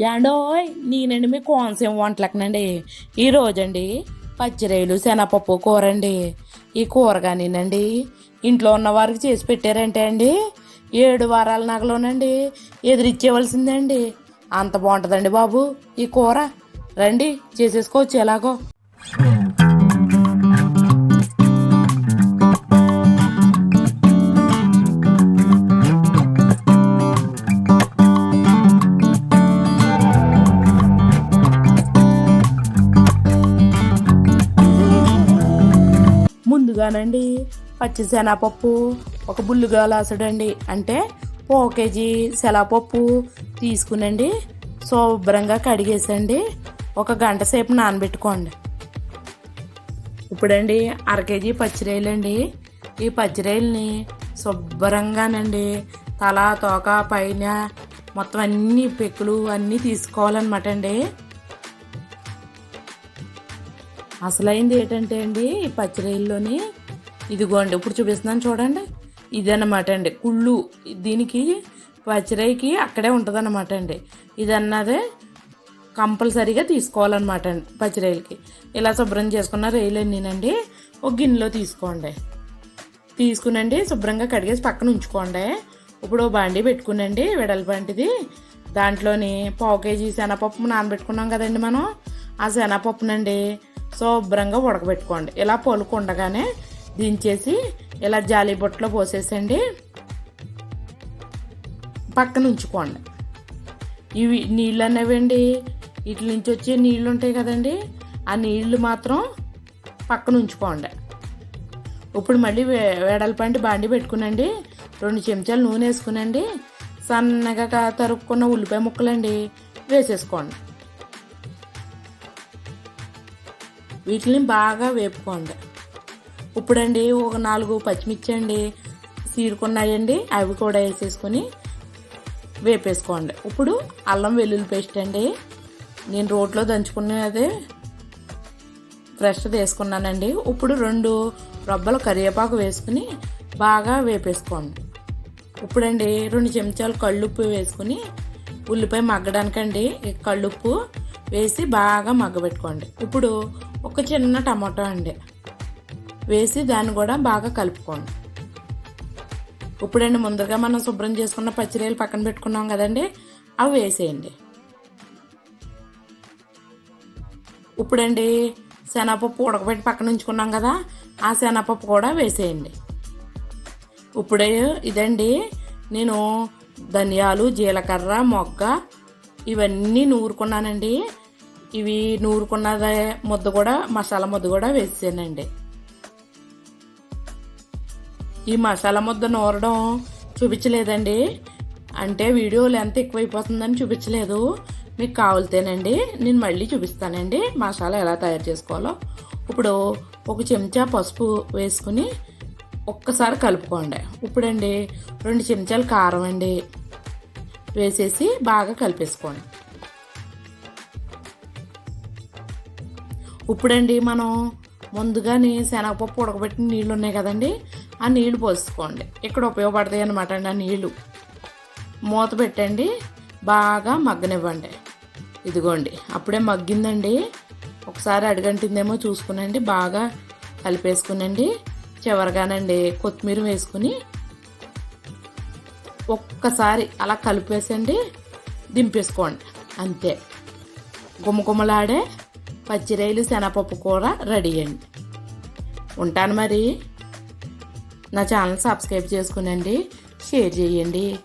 యాండోయ్ నేనండి మీ కోనసీమ వంటలకనండి. ఈ రోజండి పచ్చిరేలు శనగపప్పు కూర అండి ఈ కూర కానినండి ఇంట్లో ఉన్న వారికి చేసి పెట్టారంటే అండి. ఏడు వారాల నగలోనండి ఎదురిచ్చేవలసిందండి. అంత బాగుంటుందండి బాబు ఈ కూర. రండి చేసేసుకోవచ్చు ఎలాగో. ముందుగానండి పచ్చి శనగపప్పు ఒక బుల్లుగా లాసడండి. అంటే పో కేజీ శనగపప్పు తీసుకునండి. శుభ్రంగా కడిగేసండి. ఒక గంట సేపు నానబెట్టుకోండి. ఇప్పుడండి అర కేజీ పచ్చిరేయలండి ఈ పచ్చిరాయలని శుభ్రంగానండి. తల తోక పైన మొత్తం అన్ని పెక్కులు అన్నీ తీసుకోవాలన్నమాట అండి అసలైంది ఏంటంటే అండి ఈ పచ్చిరాయల్లోని ఇదిగోండి ఇప్పుడు చూపిస్తున్నాను చూడండి. ఇదన్నమాట అండి కుళ్ళు దీనికి పచ్చిరాయికి అక్కడే ఉంటుందన్నమాట అండి. ఇది అన్నదే కంపల్సరీగా తీసుకోవాలన్నమాట అండి పచ్చిరొయ్యలకి ఇలా శుభ్రం చేసుకున్న రొయ్యలన్నీనండి ఒక గిన్నెలో తీసుకోండి. తీసుకునండి శుభ్రంగా కడిగేసి పక్కన ఉంచుకోండి. ఇప్పుడు బాండి పెట్టుకునండి వెడల్పాంటిది దాంట్లోని పావు కేజీ శనగపప్పు నానబెట్టుకున్నాం కదండి మనం. ఆ శనగపప్పునండి శుభ్రంగా ఉడకబెట్టుకోండి. ఇలా పొలుకు ఉండగానే దించేసి ఇలా జాలి బొట్టలో పోసేసండి. పక్కన ఉంచుకోండి. ఇవి నీళ్ళు అనేవండి వీటి నుంచి వచ్చే నీళ్ళు ఉంటాయి కదండి? ఆ నీళ్ళు మాత్రం పక్కన ఉంచుకోండి. ఇప్పుడు మళ్ళీ వే- వెడల్పంటి బాండి పెట్టుకునండి. రెండు చెంచాలు నూనె వేసుకునండి. సన్నగా తరుక్కున్న ఉల్లిపాయ ముక్కలండి వేసేసుకోండి. వీటిని బాగా వేపుకోండి. ఇప్పుడండి ఒక నాలుగు పచ్చిమిర్చి అండి సీరుకున్నాయండి అవి కూడా వేసేసుకొని వేపేసుకోండి. ఇప్పుడు అల్లం వెల్లుల్లి పేస్ట్ అండి. నేను రోట్లో దంచుకునేది ఫ్రెష్ వేసుకున్నానండి. ఇప్పుడు రెండు రొబ్బలు కరివేపాకు వేసుకుని బాగా వేపేసుకోండి. ఇప్పుడండి రెండు చెంచాలు కళ్ళుప్పు వేసుకుని ఉల్లిపాయ మగ్గడానికండి. కళ్ళుప్పు వేసి బాగా మగ్గబెట్టుకోండి. ఇప్పుడు ఒక చిన్న టమాటో అండి. వేసి దాన్ని కూడా బాగా కలుపుకోండి. ఇప్పుడండి ముందుగా మనం శుభ్రం చేసుకున్న పచ్చిరేలు పక్కన పెట్టుకున్నాం కదండి అవి వేసేయండి. ఇప్పుడండి శనగపప్పు ఉడకబెట్టి పక్కన ఉంచుకున్నాం కదా ఆ శనగపప్పు కూడా వేసేయండి. ఇప్పుడే ఇదండి నేను ధనియాలు జీలకర్ర మొగ్గ ఇవన్నీ నూరుకున్నానండి. ఇవి నూరుకున్న ముద్ద కూడా మసాలా ముద్ద కూడా వేసానండి ఈ మసాలా ముద్ద నూరడం చూపించలేదండి. అంటే వీడియో లెంత్ ఎక్కువైపోతుందని చూపించలేదు. మీకు కావాలితేనండి నేను మళ్ళీ చూపిస్తానండి మసాలా ఎలా తయారు చేసుకోవాలో. ఇప్పుడు ఒక చెంచా పసుపు వేసుకుని ఒక్కసారి కలుపుకోండి. ఇప్పుడండి రెండు చెంచాలు కారం అండి వేసేసి బాగా కలిపేసుకోండి. ఇప్పుడండి మనం ముందుగానే శనగపప్పు ఉడకబెట్టిన నీళ్ళు ఉన్నాయి కదండి ఆ నీళ్ళు పోసుకోండి. ఇక్కడ ఉపయోగపడతాయి అనమాట అండి ఆ నీళ్ళు. మూత పెట్టండి బాగా మగ్గనివ్వండి. ఇదిగోండి అప్పుడే మగ్గిందండి. ఒకసారి అడుగంటిందేమో చూసుకునండి బాగా కలిపేసుకునండి. చివరిగానండి కొత్తిమీర వేసుకుని ఒక్కసారి అలా కలిపేసండి దింపేసుకోండి. అంతే. గుమ్మగుమ్మలాడే పచ్చిరైలు శనగపప్పు కూర రెడీ అండి. ఉంటాను మరి. నా ఛానల్ సబ్స్క్రైబ్ చేసుకునండి. షేర్ చేయండి.